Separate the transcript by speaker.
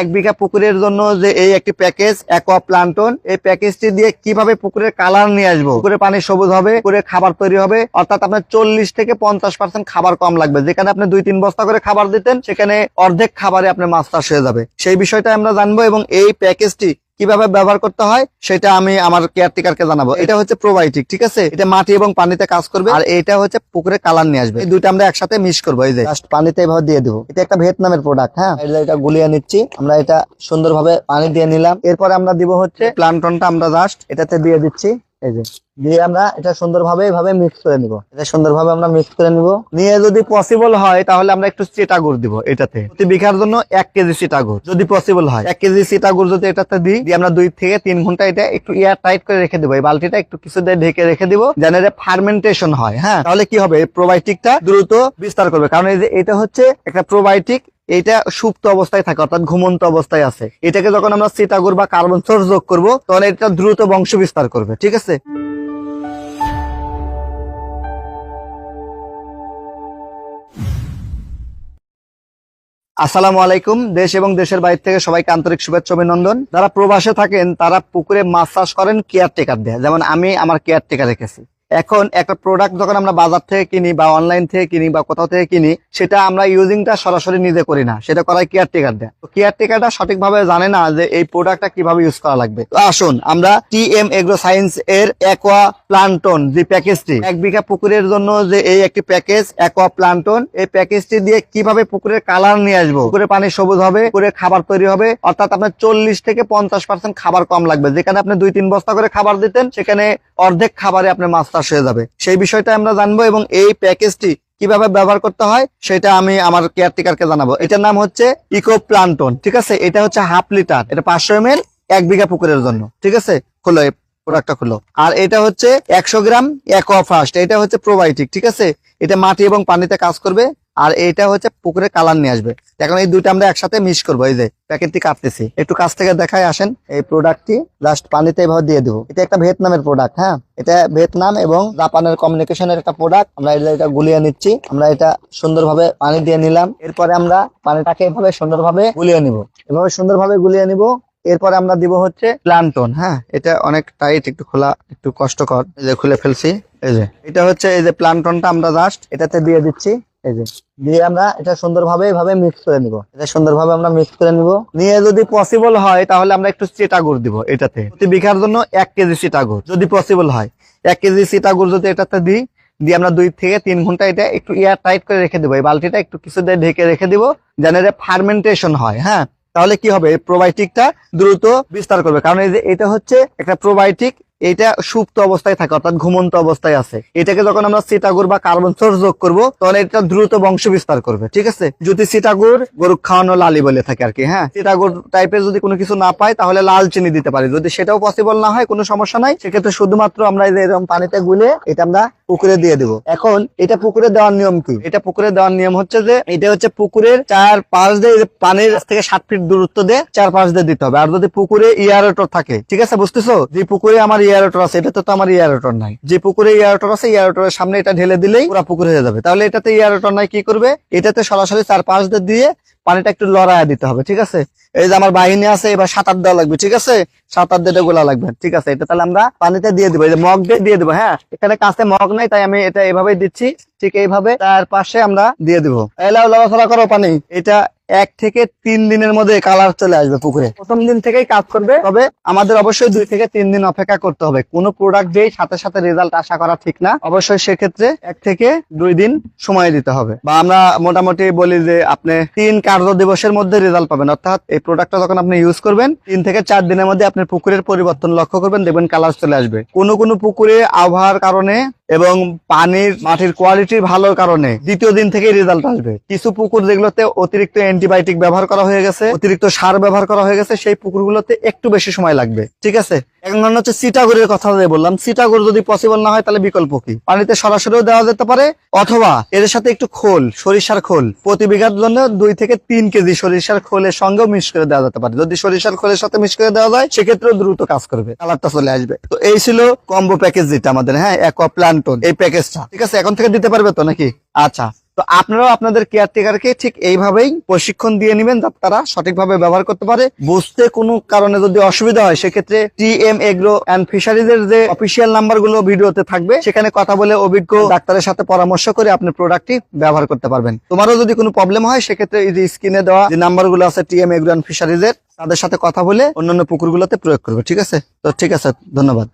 Speaker 1: এক বিঘা পুকুরের জন্য যে এই একটি প্যাকেজ অ্যাকোয়া প্লান্টন এই প্যাকেজটি দিয়ে কীভাবে পুকুরের কালার নিয়ে আসব? পুকুরে পানি সবুজ হবে পুকুরে খাবার তৈরি হবে, অর্থাৎ আপনার চল্লিশ থেকে পঞ্চাশ পার্সেন্ট খাবার কম লাগবে। যেখানে আপনি দুই তিন বস্তা করে খাবার দিতেন, সেখানে অর্ধেক খাবারে আপনার মাছ চাষ হয়ে যাবে। সেই বিষয়টা আমরা জানব এবং এই প্যাকেজটি কীভাবে ব্যবহার করতে হয়, সেটা আমি আমার কেয়ারটেকারকে জানাব। এটা হচ্ছে প্রোবায়োটিক ঠিক আছে? এটা মাটি এবং পানিতে কাজ করবে, আর এটা হচ্ছে পুকুরে কালার নিয়ে আসবে। এই দুইটা আমরা একসাথে মিস করব, এই যে। জাস্ট পানিতে এভাবে দিয়ে দেবো। এটা একটা ভিয়েতনামের প্রোডাক্ট হ্যাঁ? এটা গুলিয়ে নিচ্ছি। আমরা এটা সুন্দরভাবে পানি দিয়ে নিলাম। এরপরে আমরা দিব হচ্ছে প্লান্টনটা আমরা জাস্ট এটাতে দিয়ে দিচ্ছি। এই যে, দিয়ে আমরা এটা সুন্দরভাবে এভাবে মিক্স করে নিব। এটা সুন্দরভাবে আমরা মিক্স করে নিব। নিয়ে যদি পসিবল হয়, তাহলে আমরা একটু চিটাগুড় দিব এটাতে। প্রতি বিঘার জন্য এক কেজি চিটাগুড়। যদি পসিবল হয়, এক কেজি চিটাগুড় যদি এটাতে দিই, দিয়ে আমরা দুই থেকে তিন ঘণ্টা এটা একটু এয়ার টাইট করে রেখে দিব। এই বালতিটা একটু কিছু দিয়ে ঢেকে রেখে দিব, যেন এটা ফার্মেন্টেশন হয় হ্যাঁ? তাহলে কি হবে? প্রোবায়োটিকটা দ্রুত বিস্তার করবে। কারণ এই যে এটা হচ্ছে একটা প্রোবায়োটিক এটা সুপ্ত অবস্থায় থাকে, অর্থাৎ ঘুমন্ত অবস্থায় আছে। এটাকে যখন আমরা সিটাগুর বা কার্বন সোর্স যোগ করব, তখন এটা দ্রুত বংশ বিস্তার করবে, ঠিক আছে? আসসালামু আলাইকুম, দেশ এবং দেশের বাইরে থেকে সবাইকে আন্তরিক শুভেচ্ছা, অভিনন্দন। যারা প্রবাসে থাকেন, তারা পুকুরে মাছ চাষ করেন, কেয়ারটেকার দেয়। যেমন আমি আমার কেয়ারটেকার রেখেছি। এখন একটা প্রোডাক্ট যখন আমরা বাজার থেকে কিনি বা অনলাইন থেকে কিনি বা কোথাও থেকে কিনি, সেটা আমরা ইউজিংটা সরাসরি নিজে করি না। সেটা করাই কেয়ারটেকার দেয়। তো কেয়ারটেকারটা সঠিকভাবে জানে না যে এই প্রোডাক্টটা কীভাবে ইউজ করা লাগবে। তো আসুন, আমরা টি এম এগ্রো সায়েন্স এর অ্যাকোয়া প্লান্টন যে প্যাকেজটি এক বিঘা পুকুরের জন্য যে এই একটি প্যাকেজ অ্যাকোয়া প্লান্টন এই প্যাকেজটি দিয়ে কীভাবে পুকুরের কালার নিয়ে আসব? পুকুরে পানি সবুজ হবে পুকুরে খাবার তৈরি হবে, অর্থাৎ আপনার চল্লিশ থেকে পঞ্চাশ পার্সেন্ট খাবার কম লাগবে। যেখানে আপনি দুই তিন বস্তা করে খাবার দিতেন, সেখানে অর্ধেক খাবারে আপনার মাছ চাষ হয়ে যাবে। সেই বিষয়টা আমরা জানব এবং এই প্যাকেজটি কীভাবে ব্যবহার করতে হয়, সেটা আমি আমার কেয়ারটেকারকে জানাব। এটার নাম হচ্ছে ইকো প্লান্টন ঠিক আছে? এটা হচ্ছে হাফ লিটার এটা পাঁচশো এম এক বিঘা পুকুরের জন্য, ঠিক আছে? খোলো প্রোডাক্টটা খুলো। আর এটা হচ্ছে একশো গ্রাম অ্যাকোয়া ফার্স্ট এটা হচ্ছে প্রোবায়োটিক ঠিক আছে? এটা মাটি এবং পানিতে কাজ করবে, আর এটা হচ্ছে পুকুরে কালার নিয়ে আসবে। এখন এই দুইটা আমরা একসাথে মিক্স করব, এই যে প্যাকেটটি কাটতেছি। একটু কাছ থেকে দেখায় আসেন, এই প্রোডাক্টটি জাস্ট পানিতে এভাবে দিয়ে দেবো। এটা একটা ভিয়েতনামের প্রোডাক্ট হ্যাঁ? এটা ভিয়েতনাম এবং জাপানের কমিউনিকেশনের একটা প্রোডাক্ট আমরা এটা এটা গুলিয়ে নিচ্ছি, আমরা এটা সুন্দরভাবে পানি দিয়ে নিলাম। এরপরে আমরা পানিটাকে এভাবে সুন্দরভাবে গুলিয়ে নিব। এভাবে সুন্দরভাবে গুলিয়ে নিব। এরপরে আমরা দিব হচ্ছে প্লান্টন হ্যাঁ? এটা অনেক টাইট একটু খোলা, একটু কষ্টকর। খুলে ফেলছি। এটা হচ্ছে এই যে প্লান্টনটা আমরা জাস্ট এটাতে দিয়ে দিচ্ছি। এই যে। দিয়ে আমরা এটা সুন্দরভাবে এভাবে মিক্স করে নিব। এটা সুন্দরভাবে আমরা মিক্স করে নিব। নিয়ে যদি পসিবল হয়, তাহলে আমরা একটু চিটাগুড় দিব এটাতে। প্রতি বিঘার জন্য এক কেজি চিটাগুড় যদি পসিবল হয়। এক কেজি চিটাগুড় যদি এটাতে দিই, দিয়ে আমরা দুই থেকে তিন ঘণ্টা এটা একটু এয়ার টাইট করে রেখে দেবো। এই বালতিটা একটু কিছু দিয়ে ঢেকে রেখে দিব, যেন এটা ফার্মেন্টেশন হয় হ্যাঁ? তাহলে কি হবে? এই প্রোবায়োটিকটা দ্রুত বিস্তার করবে। কারণ এই যে এটা হচ্ছে একটা প্রোবায়োটিক এটা সুপ্ত অবস্থায় থাকে, অর্থাৎ ঘুমন্ত অবস্থায় আছে। এটাকে যখন আমরা সিটাগুর বা কার্বন সোর্স যোগ করব তখন এটা দ্রুত বংশ বিস্তার করবে, ঠিক আছে? যদি সিটাগুর গরু খাওয়ানো লালি বলে থাকে আর কি হ্যাঁ? সিটাগুর টাইপের যদি কোনো কিছু না পাই তাহলে লাল চিনি দিতে পারি। যদি সেটাও পসিবল না হয়, কোনো সমস্যা নাই, সেক্ষেত্রে শুধুমাত্র আমরা এরকম পানিতে গুলে এটা আমরা পুকুরে দিয়ে দিব। এখন এটা পুকুরে দেওয়ার নিয়ম কি? এটা পুকুরে দেওয়ার নিয়ম হচ্ছে যে, এটা হচ্ছে পুকুরের চার পাঁচ দিয়ে পানির থেকে সাত ফিট দূরত্ব দিয়ে চার পাঁচ দিয়ে দিতে হবে। আর যদি পুকুরে ইয়ারোটর থাকে, ঠিক আছে, বুঝতেছো? যে পুকুরে আমার ইয়ারোটর আছে, এটা তো আমার ইয়ারোটর নাই। যে পুকুরে ইয়ারোটর আছে ইয়ারোটরের সামনে এটা ঢেলে দিলেই পুরা পুকুর হয়ে যাবে। তাহলে এটাতে ইয়ারোটর নাই, কি করবে? এটাতে সরাসরি চার পাঁচ দিয়ে পানিটা একটু লড়াইয়া দিতে হবে, ঠিক আছে? এই যে আমার বাহিনী আছে, এবার সাঁতার দেওয়া লাগবে, ঠিক আছে? সাঁতার দিয়ে গোলা লাগবে, ঠিক আছে? এটা তাহলে আমরা পানিতে দিয়ে দিবো মগ দিয়ে দিয়ে দিবো হ্যাঁ? এখানে কাছে মগ নাই, তাই আমি এটা এভাবেই দিচ্ছি, ঠিক এইভাবে তার পাশে আমরা দিয়ে দিব। এলাও লড়াচড়া করো পানি। এটা এক থেকে তিন দিনের মধ্যে কালার চলে আসবে পুকুরে। প্রথম দিন থেকেই কাজ করবে? তবে আমাদের অবশ্যই দুই থেকে তিন দিন অপেক্ষা করতে হবে। কোনো প্রোডাক্ট দিয়েই সাথে সাথে রেজাল্ট আশা করা ঠিক না অবশ্যই সেক্ষেত্রে এক থেকে দুই দিন সময় দিতে হবে। বা আমরা মোটামুটি বলি যে আপনি তিন কার্য দিবসের মধ্যে রেজাল্ট পাবেন। অর্থাৎ এই প্রোডাক্টটা যখন আপনি ইউজ করবেন তিন থেকে চার দিনের মধ্যে আপনার পুকুরের পরিবর্তন লক্ষ্য করবেন দেখবেন কালার চলে আসবে। কোনো কোনো পুকুরে আবহাওয়ার কারণে এবং পানির, মাটির কোয়ালিটি ভালোর কারণে দ্বিতীয় দিন থেকে রেজাল্ট আসবে। কিছু পুকুর যেগুলোতে অতিরিক্ত অ্যান্টিবায়োটিক ব্যবহার করা হয়ে গেছে, অতিরিক্ত সার ব্যবহার করা হয়ে গেছে, সেই পুকুরগুলোতে একটু বেশি সময় লাগবে, ঠিক আছে? এখন হচ্ছে সিটাগুড়ের কথা বললাম সিটাগুড় যদি পসিবল না হয় তাহলে বিকল্প কি? পানিতে সরাসরিও দেওয়া যেতে পারে, অথবা এর সাথে একটু খোল, সরিষার খোল। প্রতি বিঘার জন্য দুই থেকে তিন কেজি সরিষার খোলের সঙ্গেও মিক্স করে দেওয়া যেতে পারে। যদি সরিষার খোলের সাথে মিক্স করে দেওয়া যায়, সেক্ষেত্রেও দ্রুত কাজ করবে। কালারটা চলে আসবে। তো এই ছিল কম্বো প্যাকেজ যেটা আমাদের হ্যাঁ অ্যাকোয়া প্লান্টন এই প্যাকেজটা ঠিক আছে, এখন থেকে দিতে পারবে তো নাকি? আচ্ছা। তো আপনারাও আপনাদের কেয়ারটেকারকে ঠিক এইভাবেই প্রশিক্ষণ দিয়ে নেবেন যাতে তারা সঠিকভাবে ব্যবহার করতে পারে। বুঝতে কোনো কারণে যদি অসুবিধা হয়, সেক্ষেত্রে T M agro and fisheries এর যে অফিসিয়াল নাম্বারগুলো ভিডিওতে থাকবে, সেখানে কথা বলে অভিজ্ঞ ডাক্তারের সাথে পরামর্শ করে আপনি প্রোডাক্টটি ব্যবহার করতে পারবেন। তোমারও যদি কোনো প্রবলেম হয়, সেক্ষেত্রে এই যে স্ক্রিনে দেওয়া যে নাম্বারগুলো আছে T M agro and fisheries এর তাদের সাথে কথা বলে অন্যান্য পুকুরগুলোতে প্রয়োগ করবে, ঠিক আছে? তো ঠিক আছে, ধন্যবাদ।